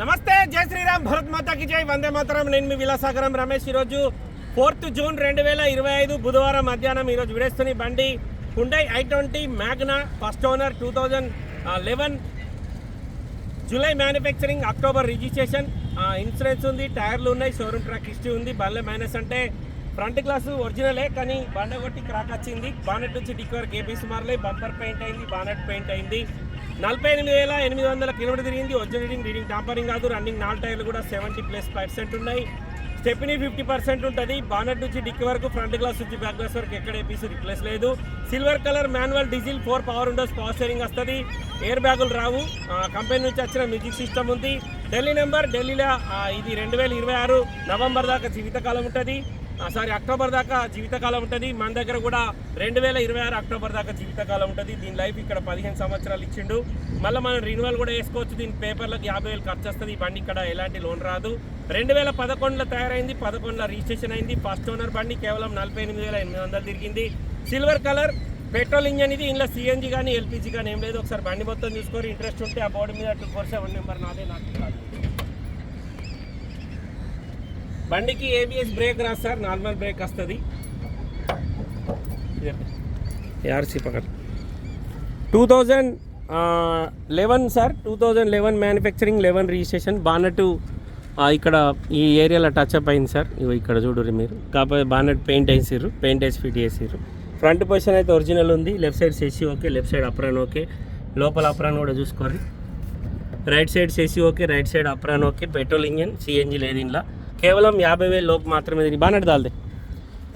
నమస్తే జై శ్రీరామ్ భరత్ మాతాకి జై. వందే మాతరం. నేను మీ విలాసాగరం రమేష్. ఈరోజు ఫోర్త్ జూన్ రెండు వేల ఇరవై ఐదు బుధవారం మధ్యాహ్నం ఈరోజు విడేస్తుని బండి Hyundai I twenty Magna first owner two thousand eleven July manufacturing October registration insurance ఉంది టైర్లు ఉన్నాయి షోరూమ్ ట్రాక్ హిస్టరీ ఉంది బల్లె మైనస్ అంటే ఫ్రంట్ గ్లాసు ఒరిజినలే కానీ బండ కొట్టి క్రాక్ వచ్చింది. బానెట్ నుంచి డిక్వర్ వరకు మారలే బంపర్ పెయింట్ అయింది బానెట్ పెయింట్ అయింది. నలభై ఎనిమిది వేల ఎనిమిది వందల కిలోమీటర్ తిరిగింది. ఒరిజినల్ రీడింగ్ రీడింగ్ టాంపరింగ్ కాదు రన్నింగ్ నాలుగు టైర్లు కూడా సెవెంటీ ప్లస్ పర్సెంట్ ఉన్నాయి స్టెప్ని ఫిఫ్టీ పర్సెంట్ ఉంటుంది. బానెట్ నుంచి డిక్కి వరకు ఫ్రంట్ గ్లాస్ నుంచి బ్యాక్ గ్లాస్ వరకు ఎక్కడ ఏపీసీ రిప్లేస్ లేదు. Silver colour manual diesel four power windows power steering వస్తుంది. ఎయిర్ బ్యాగులు రావు. కంపెనీ నుంచి వచ్చిన మ్యూజిక్ సిస్టమ్ ఉంది. ఢిల్లీ నెంబర్ ఢిల్లీలో ఇది రెండు వేల ఇరవై ఆరు నవంబర్ దాకా జీవితకాలం ఉంటుంది. సారీ అక్టోబర్ దాకా జీవితకాలం ఉంటుంది. మన దగ్గర కూడా రెండు వేల ఇరవై ఆరు అక్టోబర్ దాకా జీవితకాలం ఉంటుంది. దీని లైఫ్ ఇక్కడ పదిహేను సంవత్సరాలు ఇచ్చిండు. మళ్ళీ మనం రిన్యువల్ కూడా వేసుకోవచ్చు దీని పేపర్లకు యాభై వేలు ఖర్చు వస్తుంది. ఈ బండి ఇక్కడ ఎలాంటి లోన్ రాదు. రెండు వేల పదకొండులో తయారైంది. పదకొండులో రిజిస్ట్రేషన్ అయింది. ఫస్ట్ ఓనర్ బండి కేవలం నలభై ఎనిమిది వేల ఎనిమిది వందలు తిరిగింది. సిల్వర్ కలర్ పెట్రోల్ ఇంజన్ ఇది. ఇందులో సిఎన్జి కానీ ఎల్పిజి కానీ ఏం లేదు. ఒకసారి బండి మొత్తం చూసుకొని ఇంట్రెస్ట్ ఉంటే ఆ బోర్డు మీద టూ ఫోర్ సెవెన్ నెంబర్ నాదే. నాకు కాదు. బండికి ఏబిఎస్ బ్రేక్ రాదు సార్ నార్మల్ బ్రేక్ వస్తుంది. ఆర్సీ పక్కన. Two thousand eleven sir two thousand eleven manufacturing eleven registration bonnet ఇక్కడ ఈ ఏరియాలో టచ్ అప్ అయింది సార్. ఇవి ఇక్కడ చూడరు మీరు. కాకపోతే బానెట్ పెయింట్ వేసిర్రు పెయింట్ వేసి ఫిట్ చేసిర్రు. ఫ్రంట్ పొజిషన్ అయితే ఒరిజినల్ ఉంది. Left side సెసి okay left side apron okay లోపల అప్రాన్ కూడా చూసుకోరు right side సెసి okay right side apron okay petrol engine CNG లేదు ఇంట్లో కేవలం యాభై వేలు లోపు మాత్రమే తిరిగి బానెట్ దాల్దే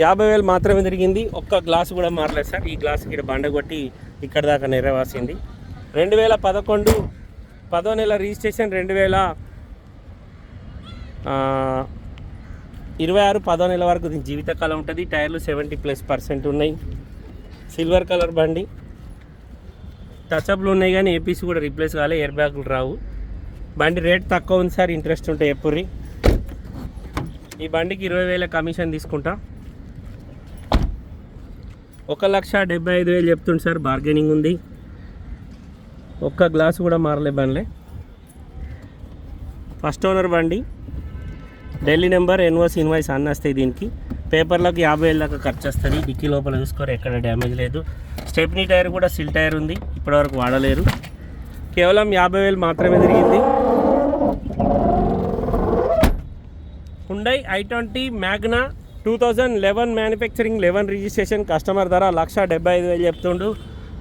యాభై వేలు మాత్రమే తిరిగింది. ఒక్క గ్లాస్ కూడా మారలేదు సార్. ఈ గ్లాస్ ఇక్కడ బండ కొట్టి ఇక్కడ దాకా నెరవాసింది రెండు వేల పదకొండు పదో నెల రిజిస్ట్రేషన్ రెండు వేల ఇరవై ఆరు పదో నెల వరకు దీని జీవితకాలం ఉంటుంది. టైర్లు సెవెంటీ ప్లస్ పర్సెంట్ ఉన్నాయి. సిల్వర్ కలర్ బండి. టచ్అప్లు ఉన్నాయి కానీ ఏపీసీ కూడా రీప్లేస్ కాలే. ఎయిర్ బ్యాగులు రావు. బండి రేట్ తక్కువ ఉంది సార్. ఇంట్రెస్ట్ ఉంటే ఎప్పుర్రి. ఈ బండికి ఇరవై వేల కమిషన్ తీసుకుంటా. ఒక లక్ష డెబ్బై ఐదు వేలు చెప్తుంది సార్ బార్గెనింగ్ ఉంది. ఒక్క గ్లాస్ కూడా మారలే బండ్లే. ఫస్ట్ ఓనర్ బండి ఢిల్లీ నెంబర్ ఎన్ఓస్ ఇన్వాయిస్ అన్న వస్తాయి దీనికి. పేపర్లకు యాభై వేల దాకా ఖర్చు వస్తుంది. డిక్కీ లోపల చూసుకోరు ఎక్కడ డ్యామేజ్ లేదు. స్టెప్నీ టైర్ కూడా సిల్ టైర్ ఉంది ఇప్పటివరకు వాడలేరు కేవలం యాభై వేలు మాత్రమే తిరిగింది. Hyundai i twenty Magna two thousand eleven manufacturing eleven registration customer ధర లక్ష డెబ్బై ఐదు వేలు చెప్తుండు.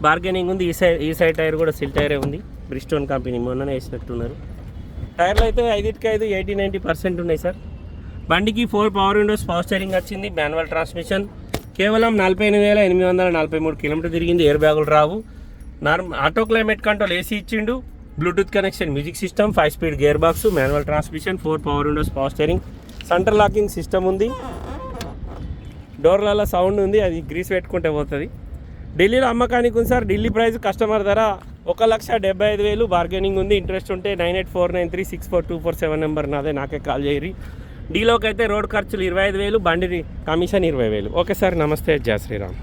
బార్గెనింగ్ ఉంది. ఈ సైడ్ ఈ సైడ్ టైర్ కూడా సిల్ టైరే ఉంది. బ్రిస్టోన్ కంపెనీ మొన్ననే వేసినట్టున్నారు. టైర్లు అయితే ఐదుకి ఐదు ఎయిటీ నైంటీ పర్సెంట్ ఉన్నాయి సార్. బండికి four power windows power steering వచ్చింది. మాన్యువల్ ట్రాన్స్మిషన్ కేవలం నలభై ఎనిమిది వేల ఎనిమిది వందల నలభై మూడు కిలోమీటర్ తిరిగింది. ఎయిర్ బ్యాగులు రావు. Normal auto climate control AC ఇచ్చిండు. Bluetooth connection music system five speed gear box manual transmission four power windows power steering centre locking system ఉంది. డోర్లలో సౌండ్ ఉంది అది గ్రీస్ పెట్టుకుంటే పోతుంది. ఢిల్లీలో అమ్మకానికి ఉంది సార్ ఢిల్లీ ప్రైస్ కస్టమర్ ధర ఒక లక్ష డెబ్బై ఐదు వేలు బార్గెనింగ్ ఉంది ఇంట్రెస్ట్ ఉంటే nine eight four nine three six four two four seven number నాదే నాకే కాల్ చేయరి డీలోకి అయితే రోడ్ ఖర్చులు ఇరవై ఐదు వేలు బండి కమిషన్ ఇరవై వేలు. ఓకే సార్ నమస్తే జయ శ్రీరామ్.